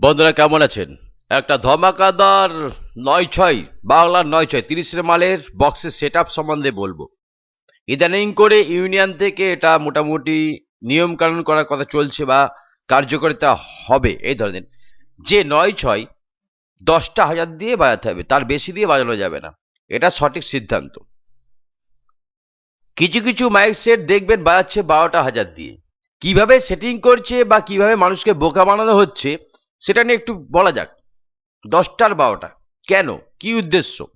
বন্ধুরা, কেমন আছেন? একটা ধমাকাদার নয় ছয়, বাংলার নয় ছয়, তিরিশের মালের বক্সের সেট আপ সম্বন্ধে বলব। ইদানিং করে ইউনিয়ন থেকে এটা মোটামুটি নিয়ম কানুন করার কথা চলছে বা কার্যকারিতা হবে, এই ধরনের। যে নয় ছয় দশটা হাজার দিয়ে বাজাতে হবে, তার বেশি দিয়ে বাজানো যাবে না। এটা সঠিক সিদ্ধান্ত। কিছু কিছু মাইক সেট দেখবেন বাজাচ্ছে বারোটা হাজার দিয়ে। কীভাবে সেটিং করছে বা কীভাবে মানুষকে বোকা বানানো হচ্ছে সেটা নিয়ে একটু বলা যাক। দশটার বারোটা। কেন? কি উদ্দেশ্য?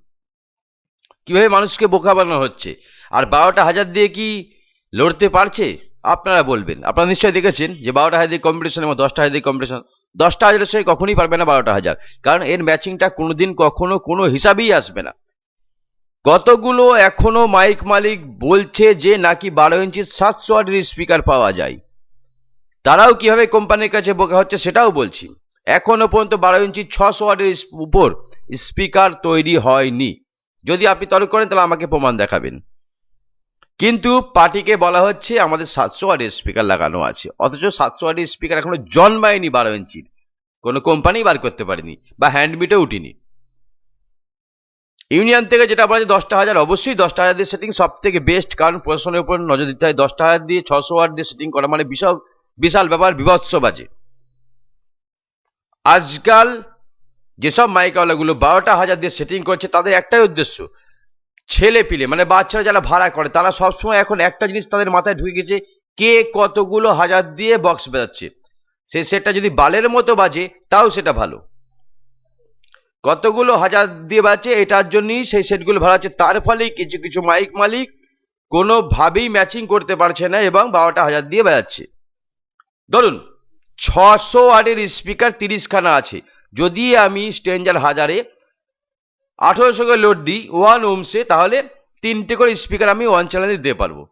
কীভাবে মানুষকে বোকা বানানো হচ্ছে? আর বারোটা হাজার দিয়ে কি লড়তে পারছে? আপনারা বলবেন। আপনারা নিশ্চয়ই দেখেছেন যে বারোটা হাজার কম্পিটিশন এবং দশটা হাজার কম্পিটিশন দশটা হাজারের সঙ্গে কখনোই পারবে না বারোটা হাজার। কারণ এর ম্যাচিংটা কোনোদিন কখনো কোনো হিসাবেই আসবে না। কতগুলো এখনও মাইক মালিক বলছে যে নাকি বারো ইঞ্চি সাতশো ওয়াটের স্পিকার পাওয়া যায়? তারাও কীভাবে কোম্পানির কাছে বোকা হচ্ছে সেটাও বলছি। এখনও পর্যন্ত বারো ইঞ্চি ছশো ওয়াটের উপর স্পিকার তৈরি হয়নি। যদি আপনি তর্ক করেন, তাহলে আমাকে প্রমাণ দেখাবেন। কিন্তু পার্টিকে বলা হচ্ছে আমাদের সাতশো ওয়াটের স্পিকার লাগানো আছে। অথচ সাতশো ওয়াটের স্পিকার এখনও জন্মায়নি বারো ইঞ্চির। কোনো কোম্পানি বার করতে পারেনি বা হ্যান্ডমিটে উঠিনি। ইউনিয়ন থেকে যেটা বলা যায় দশটা হাজার, অবশ্যই দশটা হাজার দিয়ে সেটিং সব থেকে বেস্ট কারণ প্রশাসনের উপর নজর দিতে হয়। দশটা হাজার দিয়ে ছশো ওয়াট দিয়ে সেটিং করা মানে বিশাল বিশাল ব্যাপার, বিভৎস বাজে। আজকাল যেসব মাইকাওয়ালাগুলো বারোটা হাজার দিয়ে সেটিং করছে, তাদের একটাই উদ্দেশ্য, ছেলে পিলে মানে বাচ্চারা যারা ভাড়া করে, তারা সবসময় এখন একটা জিনিস তাদের মাথায় ঢুকে গেছে, কে কতগুলো হাজার দিয়ে বক্স বাজাচ্ছে। সেই সেটটা যদি বালের মতো বাজে, তাও সেটা ভালো। কতগুলো হাজার দিয়ে বাজছে, এটার জন্যই সেই সেটগুলো ভাড়া হচ্ছে। তার ফলে কিছু কিছু মাইক মালিক কোনোভাবেই ম্যাচিং করতে পারছে না এবং বারোটা হাজার দিয়ে বাজাচ্ছে। ধরুন ছশো ওয়াটের স্পিকার তিরিশখানা আছে। যদি আমি স্ট্রেঞ্জার হাজারে আঠেরোশো করে লোড দিই, ওয়ান ওমসে, তাহলে তিনটে করে স্পিকার আমি ওয়ান চ্যানেলে দিতে পারব।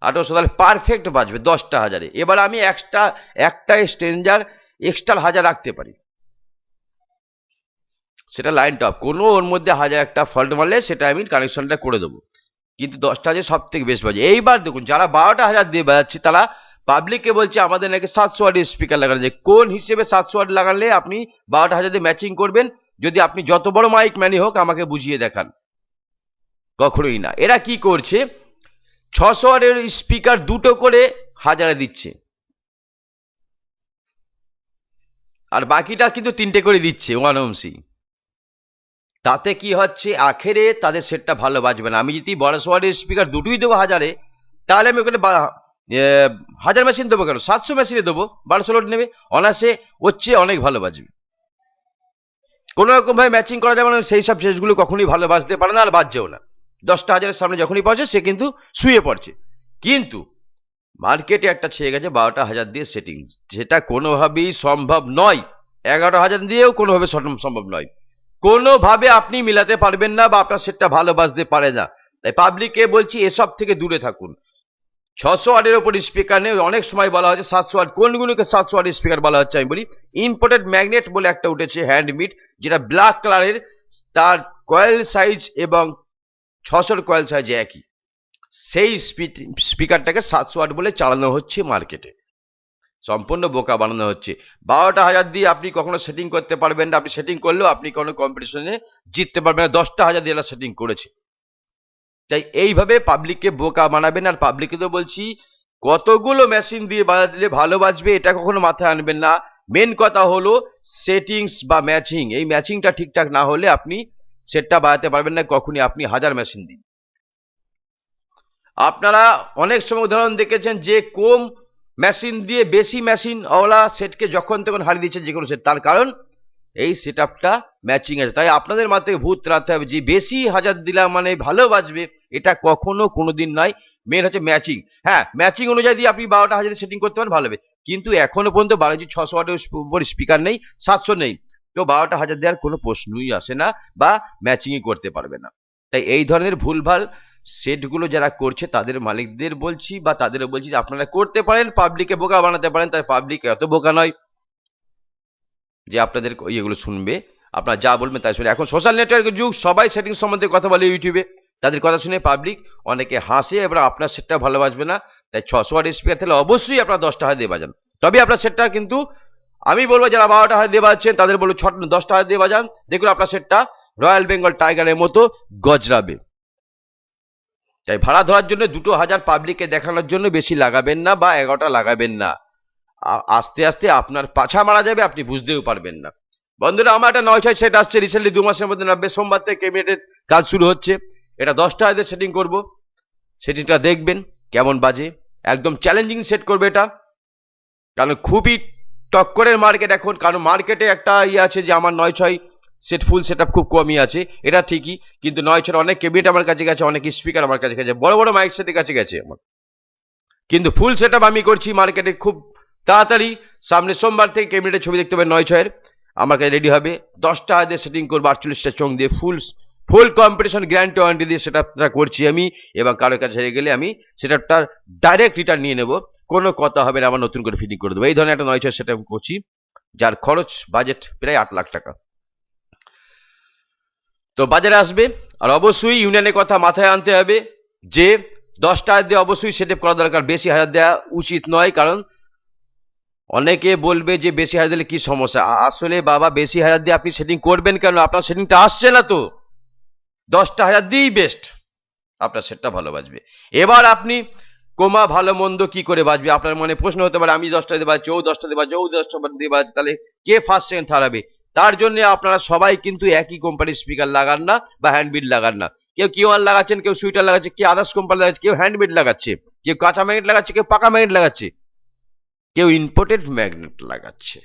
আঠেরোশো তাহলে পারফেক্ট বাজবে দশটা হাজারে। এবার আমি একটা একটা স্ট্রেঞ্জার এক্সট্রা হাজার রাখতে পারি। সেটা লাইন টপ। কোনো ওর মধ্যে হাজার একটা ফল্ট মারলে সেটা আমি কানেকশনটা করে দেবো। কিন্তু দশটা হাজার সব থেকে বেশ বাজে। এইবার দেখুন, যারা বারোটা হাজার দিয়ে বাজাচ্ছে, তারা পাবলিককে বলছে আমাদের নাকি সাতশো ওয়াটের স্পিকার লাগানো যায়। কোন হিসেবে সাতশো ওয়াট লাগালে আপনি বারোটা হাজার ম্যাচিং করবেন? যদি আপনি যত বড় মাইক ম্যানই হোক, আমাকে বুঝিয়ে দেখান। কখনোই না। এরা কি করছে? ছশো ওয়ার্ডের স্পিকার দুটো করে হাজারে দিচ্ছে। আর বাকিটা কিন্তু তিনটে করে দিচ্ছে, ওয়ান ওমসি তাতে কি হচ্ছে? আখেরে তাদের সেটটা ভালো বাজবে না। আমি যদি বারোশো ওয়াটের স্পিকার দুটোই দেবো হাজারে, তাহলে আমি ওখানে হাজার মেশিন দেবো কেন? সাতশো মেশিনে দেবো। বারোশো লোড নেবে। অনাসে হচ্ছে অনেক ভালো বাজবে। কোনো রকম ভাবে ম্যাচিং করা যাবে না, সেই সব শেষগুলো কখনোই ভালো বাজতে পারে না আর বাজছেও না। দশটা হাজারের সামনে যখনই পড়ছে সে কিন্তু শুয়ে পড়ছে। কিন্তু মার্কেটে একটা ছেয়ে গেছে, বারোটা হাজার দিয়ে সেটিং সেটা কোনোভাবেই সম্ভব নয়। এগারো হাজার দিয়েও কোনোভাবে সম্ভব নয়। কোনোভাবে আপনি মিলাতে পারবেন না বা আপনার সেটটা ভালো বাজতে পারে না। তাই পাবলিককে বলছি, এসব থেকে দূরে থাকুন। ছশো ওয়াটের ওপর স্পিকার নেই, অনেক সময় বলা হচ্ছে সাতশো ওয়াট কোনগুলোকে সাতশো ওয়াট স্পিকার বলা হচ্ছে আমি বলি? ইম্পোর্টেড ম্যাগনেট বলে একটা উঠেছে হ্যান্ডমিট যেটা ব্ল্যাক কালারের তার কয়েল সাইজ এবং ছশোর কয়েল সাইজ একই। সেই স্পিকারটাকে সাতশো ওয়াট বলে চালানো হচ্ছে মার্কেটে সম্পূর্ণ বোকা বানানো হচ্ছে। বারোটা হাজার দিয়ে আপনি কখনো সেটিং করতে পারবেন না। আপনি সেটিং করলেও আপনি কোনো কম্পিটিশনে জিততে পারবেন না। দশটা হাজার দিয়ে সেটিং করেছে। তাই এইভাবে পাবলিককে বোকা বানাবেন আর পাবলিককে তো বলছি, কতগুলো মেশিন দিয়ে বাজা দিলে ভালো বাজবে এটা কখনো মাথায় আনবেন না। মেন কথা হলো সেটিংস বা ম্যাচিং এই ম্যাচিংটা ঠিকঠাক না হলে আপনি সেটটা বাজাতে পারবেন না, কখনই আপনি হাজার মেশিন দিন। আপনারা অনেক সময় উদাহরণ দেখেছেন যে কম মেশিন দিয়ে বেশি মেশিন ওলা সেটকে যখন তখন হারিয়ে দিচ্ছে যে কোনো সেট তার কারণ এই সেট আপটা ম্যাচিং আছে। তাই আপনাদের মাথায় ভূত রাখতে হবে যে, বেশি হাজার দিলাম মানে ভালো বাজবে, এটা কখনো কোনোদিন নয়। মেন হচ্ছে ম্যাচিং হ্যাঁ ম্যাচিং অনুযায়ী দিয়ে আপনি বারোটা হাজার সেটিং করতে পারেন, ভালো হবে। কিন্তু এখনও পর্যন্ত বারো জি ছশো ওয়াটের উপর স্পিকার নেই, সাতশো নেই। তো বারোটা হাজার দেওয়ার কোনো প্রশ্নই আসে না বা ম্যাচিংই করতে পারবে না। তাই এই ধরনের ভুলভাল সেটগুলো যারা করছে, তাদের মালিকদের বলছি বা তাদেরও বলছি যে, আপনারা করতে পারেন পাবলিকে বোকা বানাতে পারেন, তাই পাবলিক এত বোকা নয়। যে আপনাদের ইয়েগুলো শুনবে। আপনারা যা বলবেন তাই শুনে এখন সোশ্যাল নেটওয়ার্কের যুগ, সবাই সেটিং সম্বন্ধে কথা বলে ইউটিউবে। তাদের কথা শুনে পাবলিক অনেকে হাসে, এবার আপনার সেটটা ভালোবাসবে না। তাই ছশো ওয়াট স্পিকার তাহলে অবশ্যই আপনার দশটা হাজার দিয়ে বাজান। তবে আপনার সেটটা কিন্তু, আমি বলব যারা বারোটা হাজার দিয়ে বাজাচ্ছেন, তাদের বলব ছ দশটা হাজার দিয়ে বাজান। দেখুন আপনার সেটটা রয়্যাল বেঙ্গল টাইগারের মতো গজরাবে। তাই ভাড়া ধরার জন্য দুটো হাজার পাবলিককে দেখানোর জন্য বেশি লাগাবেন না বা এগারোটা লাগাবেন না। আস্তে আস্তে আপনার পাছা মারা যাবে, আপনি বুঝতেও পারবেন না। বন্ধুরা, আমার একটা নয় ছয় সেট আসছে রিসেন্টলি দু মাসের মধ্যে নামবে সোমবার থেকে ক্যাবিনেটের কাজ শুরু হচ্ছে। এটা দশটা হাজার সেটিং করব। সেটিংটা দেখবেন, কেমন বাজে। একদম চ্যালেঞ্জিং সেট করবে এটা। কারণ খুবই টক্করের মার্কেট এখন। কারণ মার্কেটে একটা ইয়ে আছে যে, আমার নয় ছয় সেট ফুল সেট খুব কমই আছে। এটা ঠিকই, কিন্তু নয় ছয় অনেক কেবিনেট আমার কাছে গেছে, অনেক স্পিকার আমার কাছে গেছে। বড় বড় মাইক সেটের কাছে গেছে আমার। কিন্তু ফুল সেট আমি করছি মার্কেটে খুব তাড়াতাড়ি সামনে সোমবার থেকে ক্যাবিনেটের ছবি দেখতে পাবেন নয় ছয়ের। আমার কাছে রেডি হবে। দশটা হাজার সেটিং করব, আটচল্লিশটা চোখ দিয়ে full full competition guarantee warranty দিয়ে সেটআপটা করছি আমি। এবং কারও কাছে হেরে গেলে আমি সেটআপটার ডাইরেক্ট রিটার্ন নিয়ে নেব। কোনো কথা হবে না আমার নতুন করে ফিটিং করে দেবো। এই ধরনের একটা নয় ছয় সেট করছি, যার খরচ বাজেট প্রায় আট লাখ টাকা। তো বাজারে আসবে, আর অবশ্যই ইউনিয়নের কথা মাথায় আনতে হবে যে, দশটা দিয়ে অবশ্যই সেটআপ করা দরকার। বেশি হাজার দেওয়া উচিত নয়, কারণ অনেকে বলবে যে বেশি হাজার দিলে কি সমস্যা? আসলে বাবা, বেশি হাজার দিয়ে আপনি সেটিং করবেন কেন? আপনার সেটিংটা আসছে না তো। দশটা হাজার দিয়েই বেস্ট আপনার সেটটা ভালো বাজবে। এবার আপনি কোমা ভালো মন্দ কি করে বাজবে? আপনার মনে প্রশ্ন হতে পারে, আমি দশটা দিয়ে বাজছি ও দশটা দিয়ে বাজছে ও দশটা দিয়ে বাজছে তাহলে কে ফার্স্ট সেকেন্ড হবে? তার জন্য আপনারা সবাই কিন্তু একই কোম্পানির স্পিকার লাগান না বা হ্যান্ডবিল লাগান না। কেউ কিউ ওয়ান লাগাচ্ছেন, কেউ সুইটার লাগাচ্ছে কেউ আদার্স কোম্পানি লাগাচ্ছে, কেউ হ্যান্ডবিল লাগাচ্ছে, কেউ কাঁচা ম্যাগনেট লাগাচ্ছে, কেউ পাকা ম্যাগনেট লাগাচ্ছে। কেউ ইম্পোর্টেড ম্যাগনেট লাগাচ্ছে।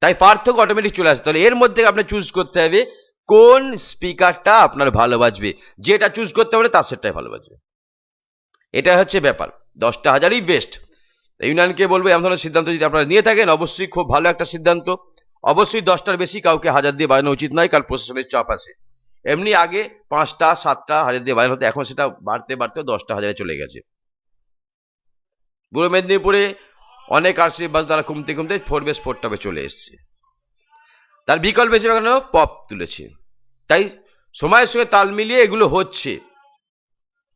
তাই পার্থক্য অটোমেটিক চলে আসে। তাহলে এর মধ্যে আপনার চুজ করতে হবে কোন স্পিকারটা আপনার ভালো বাজবে। যেটা চুজ করতে পারে তার সেটটাই ভালো বাজবে। এটা হচ্ছে ব্যাপার। দশটা হাজারই বেস্ট ইউনিয়নকে বলব, এমন ধরনের সিদ্ধান্ত যদি আপনারা নিয়ে থাকেন, অবশ্যই খুব ভালো একটা সিদ্ধান্ত। অবশ্যই দশটার বেশি কাউকে হাজার দিয়ে বাজানো উচিত নয়, কারণ প্রশাসনের চাপ আছে। এমনি আগে পাঁচটা, সাতটা হাজার দিয়ে বাজানো হতো, এখন সেটা বাড়তে বাড়তে দশটা হাজারে চলে গেছে। পূর্ব মেদিনীপুরে অনেক বাস তারা কমতে কমতে ফোর বেস ফোর টপে চলে এসছে। তার বিকল্প হিসেবে এখানে পপ তুলেছে। তাই সময়ের সঙ্গে তাল মিলিয়ে এগুলো হচ্ছে।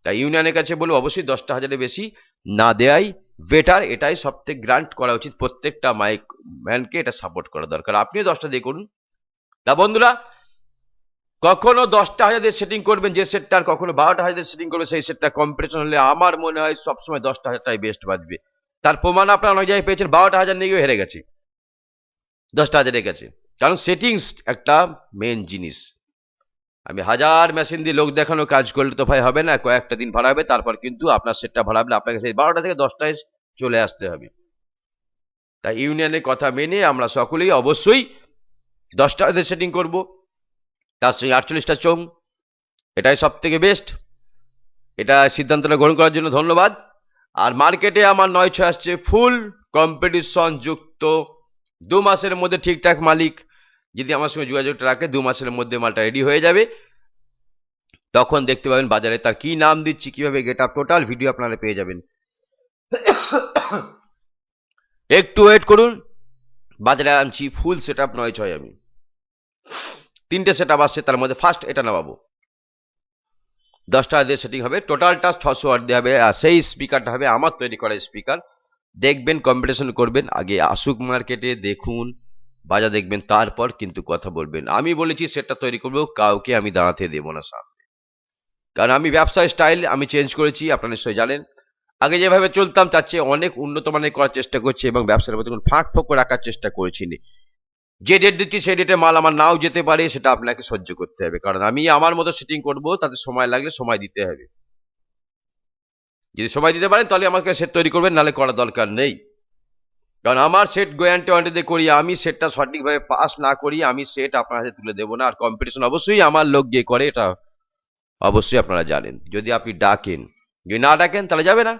তাই ইউনিয়নের কাছে বলব, অবশ্যই দশটা হাজারের বেশি না দেয়াই বেটার। এটাই সব থেকে গ্রান্ট করা উচিত প্রত্যেকটা মাইক ম্যানকে এটা সাপোর্ট করা দরকার। আপনিও দশটা দিয়ে করুন। তা বন্ধুরা, কখনো দশটা হাজার সেটিং করবেন যে সেটটা, আর কখনো বারোটা হাজার সেটিং করবে সেই সেটটা। কম্পিটিশন হলে আমার মনে হয় সবসময় দশটা হাজারটাই বেস্ট বাজবে। তার প্রমাণ আপনারা অনেক জায়গায় পেয়েছেন, বারোটা হাজার নিয়ে হেরে গেছে। দশটা হাজারে গেছে। কারণ সেটিংস একটা মেন জিনিস। আমি হাজার মেশিন দিয়ে লোক দেখানো কাজ করলে তো ভাই হবে না, কয়েকটা দিন ভাড়াবে তারপর কিন্তু আপনার সেটটা ভাড়াবে আপনাকে সেই বারোটা থেকে দশটায় চলে আসতে হবে। তাই ইউনিয়নের কথা মেনে আমরা সকলেই অবশ্যই দশটা সেটিং করব। তার সঙ্গে আটচল্লিশটা চোং এটাই সব থেকে বেস্ট এটা সিদ্ধান্তটা গ্রহণ করার জন্য ধন্যবাদ। আর মার্কেটে আমার নয় ছয় আসছে ফুল কম্পিটিশন যুক্ত। দু মাসের মধ্যে ঠিকঠাক মালিক যদি আমার সঙ্গে যোগাযোগটা রাখে, দু মাসের মধ্যে মালটা রেডি হয়ে যাবে। তখন দেখতে পাবেন বাজারে তার কি নাম দিচ্ছি, কীভাবে গেট আপ টোটাল ভিডিও আপনারা পেয়ে যাবেন। একটু ওয়েট করুন। বাজারে আনছি ফুল সেট আপ নয় ছয় আমি। তিনটে সেট আপ আসছে, তার মধ্যে ফার্স্ট এটা নামাবো। দশটা দিয়ে সেটিং হবে। টোটালটা ছশো আট দিয়ে হবে। আর সেই স্পিকারটা হবে আমার তৈরি করা স্পিকার দেখবেন কম্পিটিশন করবেন। আগে আসুক মার্কেটে দেখুন, বাজার দেখবেন, তারপর কিন্তু কথা বলবেন। আমি বলেছি সেটা তৈরি করব, কাউকে আমি দাঁড়াতে দেবো না সামনে। কারণ আমি ব্যবসায় স্টাইল আমি চেঞ্জ করেছি, আপনারা নিশ্চয়ই জানেন। আগে যেভাবে চলতাম, তার চেয়ে অনেক উন্নত মানের করার চেষ্টা করছি এবং ব্যবসার মধ্যে কোনো ফাঁক ফোক রাখার চেষ্টা করেছি। যে ডেট দিচ্ছি সেই ডেটে মাল আমার নাও যেতে পারে, সেটা আপনাকে সহ্য করতে হবে। কারণ আমি আমার মতো সেটিং করব, তাতে সময় লাগলে সময় দিতে হবে। যদি সময় দিতে পারেন, তাহলে আমাকে সেট তৈরি করবেন, নাহলে করার দরকার নেই। কারণ আমার সেট গোয়ান্টি ওয়ান্টি দিয়ে করি, আমি সেটটা সঠিকভাবে পাস না করি, আমি সেট আপনার হাতে তুলে দেবো না। আর কম্পিটিশন অবশ্যই আমার লোক গিয়ে করে, এটা অবশ্যই আপনারা জানেন। যদি আপনি ডাকেন, যদি না ডাকেন, তাহলে যাবে না।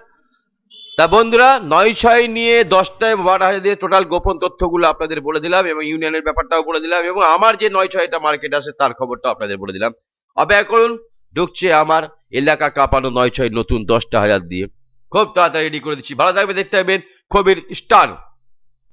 তা বন্ধুরা নয় ছয় নিয়ে দশটায় বারো হাজার টোটাল গোপন তথ্যগুলো আপনাদের বলে দিলাম এবং ইউনিয়নের ব্যাপারটাও বলে দিলাম এবং আমার যে নয় ছয়টা মার্কেট আছে তার খবরটাও আপনাদের বলে দিলাম। অপেক্ষা করুন, ঢুকছে আমার এলাকা কাঁপানো নয় ছয় নতুন দশটা হাজার দিয়ে। খুব তাড়াতাড়ি রেডি করে দিচ্ছি। ভালো থাকবে দেখতে পাবেন খবির স্টার।